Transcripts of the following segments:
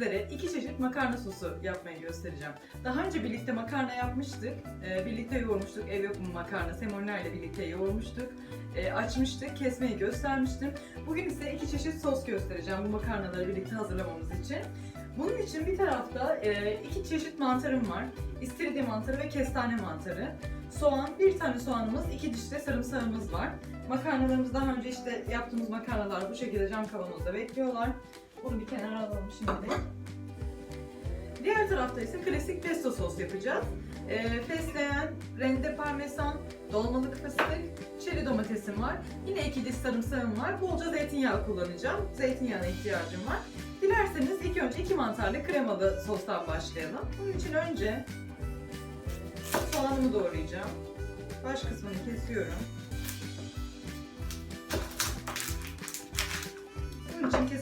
sizlere iki çeşit makarna sosu yapmayı göstereceğim. Daha önce birlikte makarna yapmıştık. Ee, birlikte yoğurmuştuk. Ev yapımı makarna semolina birlikte yoğurmuştuk. Ee, açmıştık. Kesmeyi göstermiştim. Bugün ise iki çeşit sos göstereceğim bu makarnaları birlikte hazırlamamız için. Bunun için bir tarafta e, iki çeşit mantarım var. İstiridye mantarı ve kestane mantarı. Soğan, bir tane soğanımız, iki diş de sarımsağımız var. Makarnalarımız daha önce işte yaptığımız makarnalar bu şekilde cam kavanozda bekliyorlar. Bunu bir kenara alalım şimdi. Diğer tarafta ise klasik pesto sos yapacağız. E, fesleğen, rende parmesan, dolmalık fıstık, çeri domatesim var. Yine iki diş sarımsağım var. Bolca zeytinyağı kullanacağım. Zeytinyağına ihtiyacım var. Dilerseniz ilk önce iki mantarlı kremalı sostan başlayalım. Bunun için önce soğanımı doğrayacağım. Baş kısmını kesiyorum.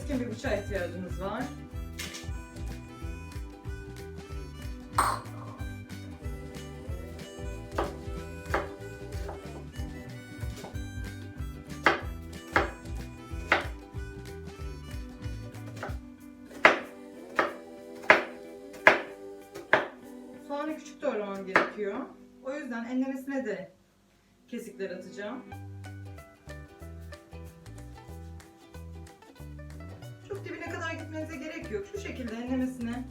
Keskin bir bıçağa ihtiyacımız var. Soğanı küçük doğramam gerekiyor. O yüzden enlemesine de kesikler atacağım. Gitmenize gerek yok. Şu şekilde enlemesine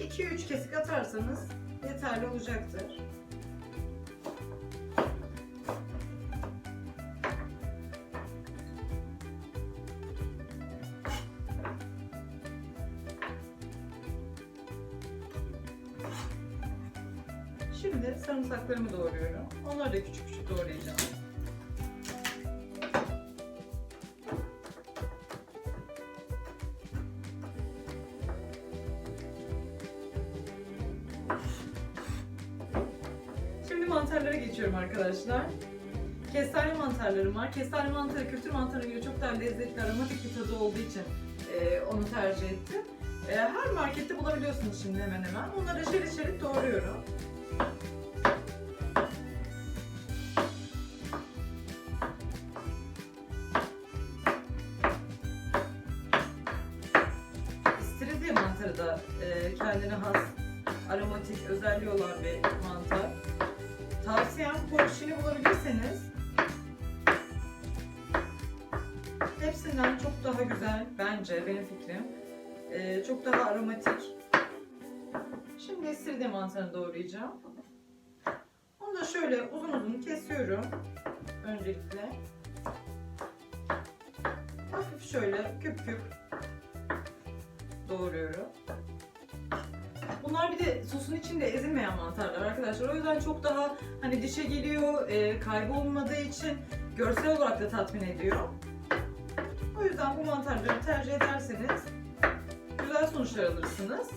2-3 kesik atarsanız yeterli olacaktır. Mantarlara geçiyorum arkadaşlar. Kestane mantarlarım var. Kestane mantarı kültür mantarına göre çok daha lezzetli, aromatik bir tadı olduğu için e, onu tercih ettim. E, her markette bulabiliyorsunuz şimdi hemen hemen. Onları şerit şerit doğruyorum. İstiridye mantarı da e, kendine has aromatik özelliği olan bir hepsinden çok daha güzel bence benim fikrim. E, çok daha aromatik. Şimdi istiridye mantarını doğrayacağım. Onu da şöyle uzun uzun kesiyorum öncelikle. Hafif şöyle küp küp doğruyorum. Bunlar bir de sosun içinde ezilmeyen mantarlar arkadaşlar. O yüzden çok daha hani dişe geliyor, e, kaybolmadığı için görsel olarak da tatmin ediyor. O yüzden bu mantarları tercih ederseniz güzel sonuçlar alırsınız.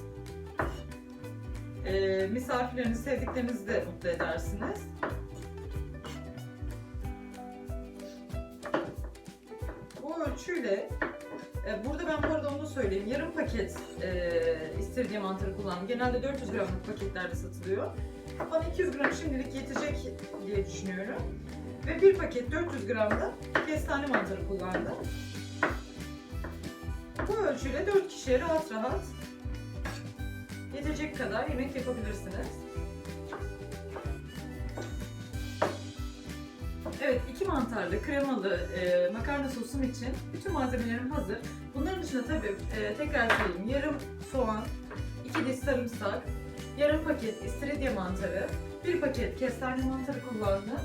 E, misafirlerinizi, sevdiklerinizi de mutlu edersiniz. Bu ölçüyle e, Burada ben bu arada onu söyleyeyim. Yarım paket e, istiridye mantarı kullandım. Genelde 400 gramlık paketlerde satılıyor. Bana 200 gram şimdilik yetecek diye düşünüyorum. Ve bir paket 400 gram da kestane mantarı kullandım. Bu ölçüyle 4 kişiye rahat rahat yetecek kadar yemek yapabilirsiniz. Evet, iki mantarlı, kremalı e, makarna sosum için bütün malzemelerim hazır. Bunların dışında tabii e, tekrar söyleyeyim. Yarım soğan, iki diş sarımsak, yarım paket istiridye mantarı, bir paket kestane mantarı kullandım.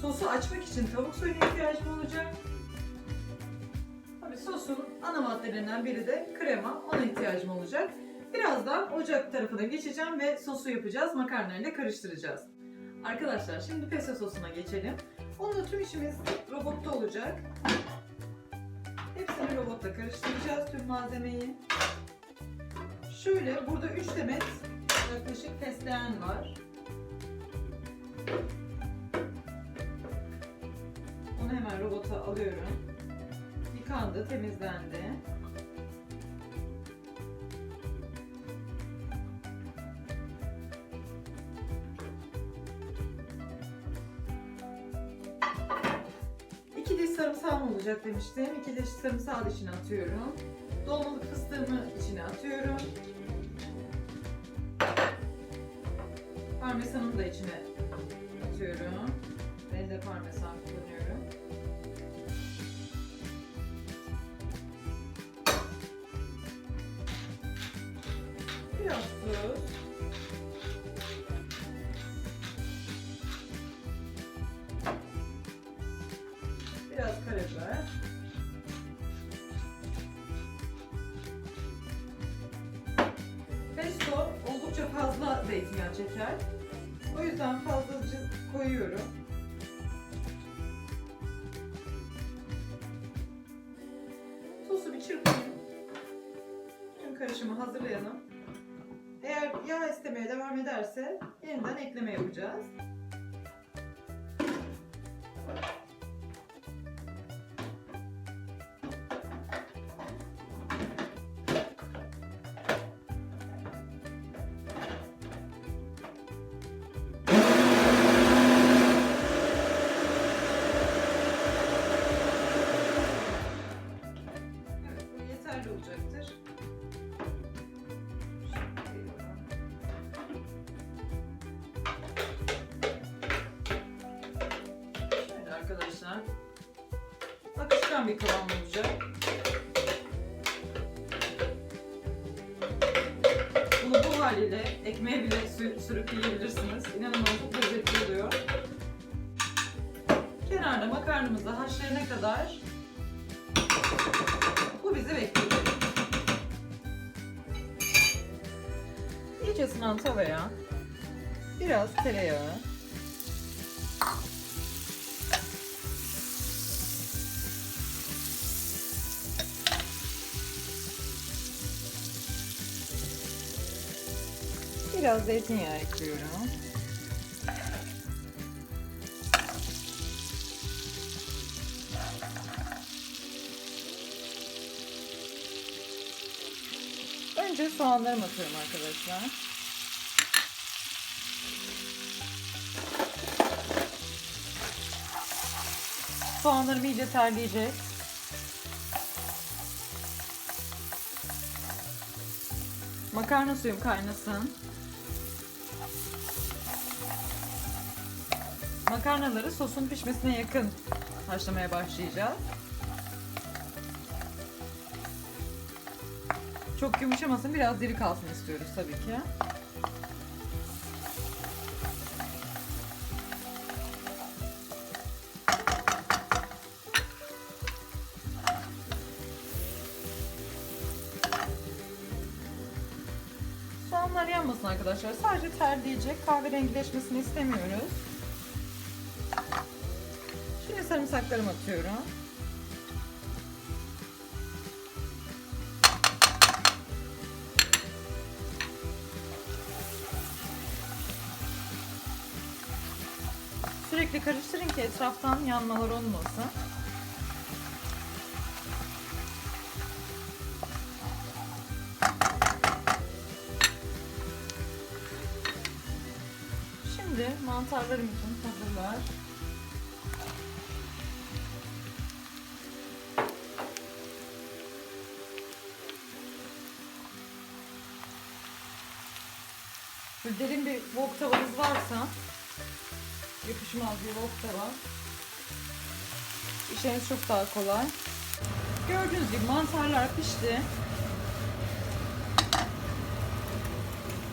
Sosu açmak için tavuk suyuna ihtiyacım olacak. Sosun ana maddelerinden biri de krema, ona ihtiyacım olacak. Birazdan ocak tarafına geçeceğim ve sosu yapacağız, makarnayla karıştıracağız. Arkadaşlar şimdi pesto sosuna geçelim. Onda tüm işimiz robotta olacak. Hepsini robotta karıştıracağız tüm malzemeyi. Şöyle burada 3 demet yaklaşık fesleğen var. Onu hemen robota alıyorum. Yıkandı, temizlendi. İki diş sarımsağım olacak demiştim. İki diş sarımsağı içine atıyorum. Dolmalık fıstığımı içine atıyorum. Parmesanımı da içine atıyorum. Rende parmesan kullanıyorum. Oldukça fazla zeytinyağı çeker. O yüzden fazlaca koyuyorum. Sosu bir çırpayım. Tüm karışımı hazırlayalım. Eğer yağ istemeye devam ederse yeniden ekleme yapacağız. Akışkan bir kıvam olacak. Bunu bu haliyle ekmeğe bile sü- sürüp yiyebilirsiniz. İnanılmaz çok lezzetli oluyor. Kenarda makarnamızı haşlayana kadar bu bizi bekleyecek. İyice ısınan tavaya biraz tereyağı, biraz zeytinyağı ekliyorum. Önce soğanlarımı atıyorum arkadaşlar. Soğanlarım iyice terleyecek. Makarna suyum kaynasın. Makarnaları sosun pişmesine yakın haşlamaya başlayacağız. Çok yumuşamasın, biraz diri kalsın istiyoruz tabii ki. Soğanlar yanmasın arkadaşlar. Sadece terleyecek, kahverengileşmesini istemiyoruz. Şimdi sarımsaklarımı atıyorum. Sürekli karıştırın ki etraftan yanmalar olmasın. Mantarlarım için hazırlar. Böyle derin bir wok tavanız varsa yapışmaz bir wok tava. İşleriniz çok daha kolay. Gördüğünüz gibi mantarlar pişti.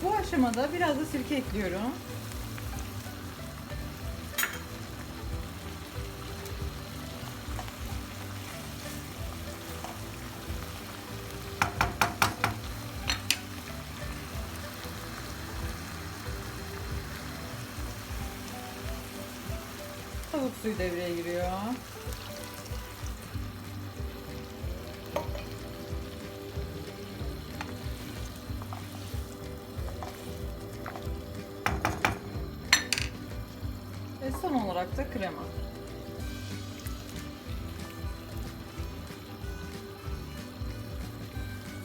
Bu aşamada biraz da sirke ekliyorum. Suyu devreye giriyor. Ve son olarak da krema.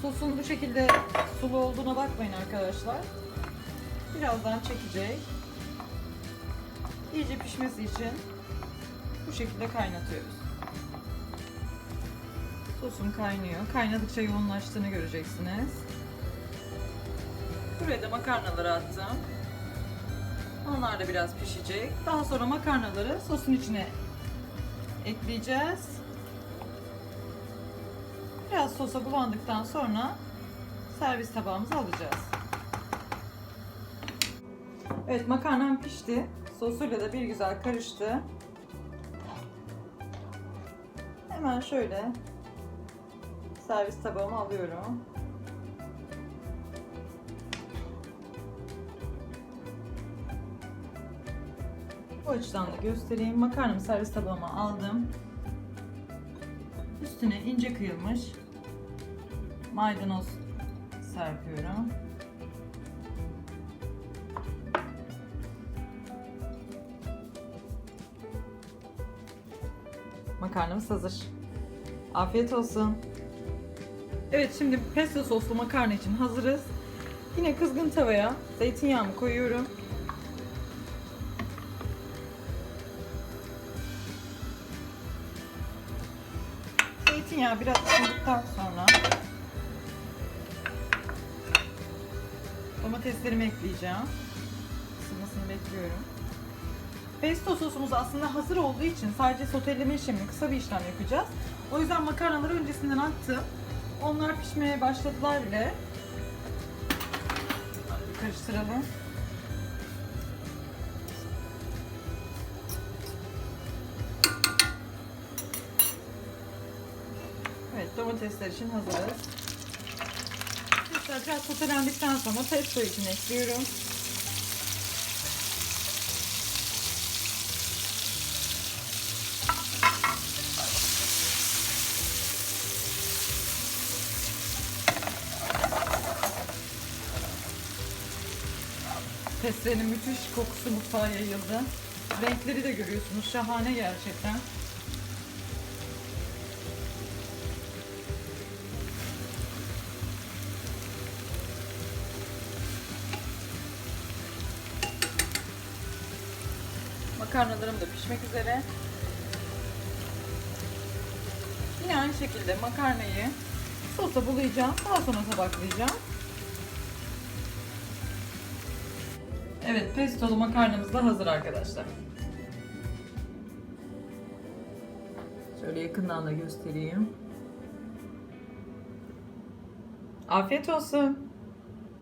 Sosun bu şekilde sulu olduğuna bakmayın arkadaşlar. Birazdan çekecek. İyice pişmesi için şekilde kaynatıyoruz. Sosum kaynıyor. Kaynadıkça yoğunlaştığını göreceksiniz. Buraya da makarnaları attım. Onlar da biraz pişecek. Daha sonra makarnaları sosun içine ekleyeceğiz. Biraz sosa bulandıktan sonra servis tabağımıza alacağız. Evet makarnam pişti. Sosuyla da bir güzel karıştı. Hemen şöyle servis tabağıma alıyorum. Bu açıdan da göstereyim. Makarnamı servis tabağıma aldım. Üstüne ince kıyılmış maydanoz serpiyorum. Makarnamız hazır. Afiyet olsun. Evet şimdi pesto soslu makarna için hazırız. Yine kızgın tavaya zeytinyağımı koyuyorum. Zeytinyağı biraz ısındıktan sonra domateslerimi ekleyeceğim. Isınmasını bekliyorum. Pesto sosumuz aslında hazır olduğu için sadece soteleme işlemini kısa bir işlem yapacağız. O yüzden makarnaları öncesinden attım. Onlar pişmeye başladılar bile. Karıştıralım. Evet domatesler için hazırız. Tekrar biraz sotelendikten sonra pesto için ekliyorum. Pesto'nun müthiş kokusu mutfağa yayıldı. Renkleri de görüyorsunuz. Şahane gerçekten. Makarnalarım da pişmek üzere. Yine aynı şekilde makarnayı sosa bulayacağım. Daha sonra tabaklayacağım. Evet, pestolu makarnamız da hazır arkadaşlar. Şöyle yakından da göstereyim. Afiyet olsun.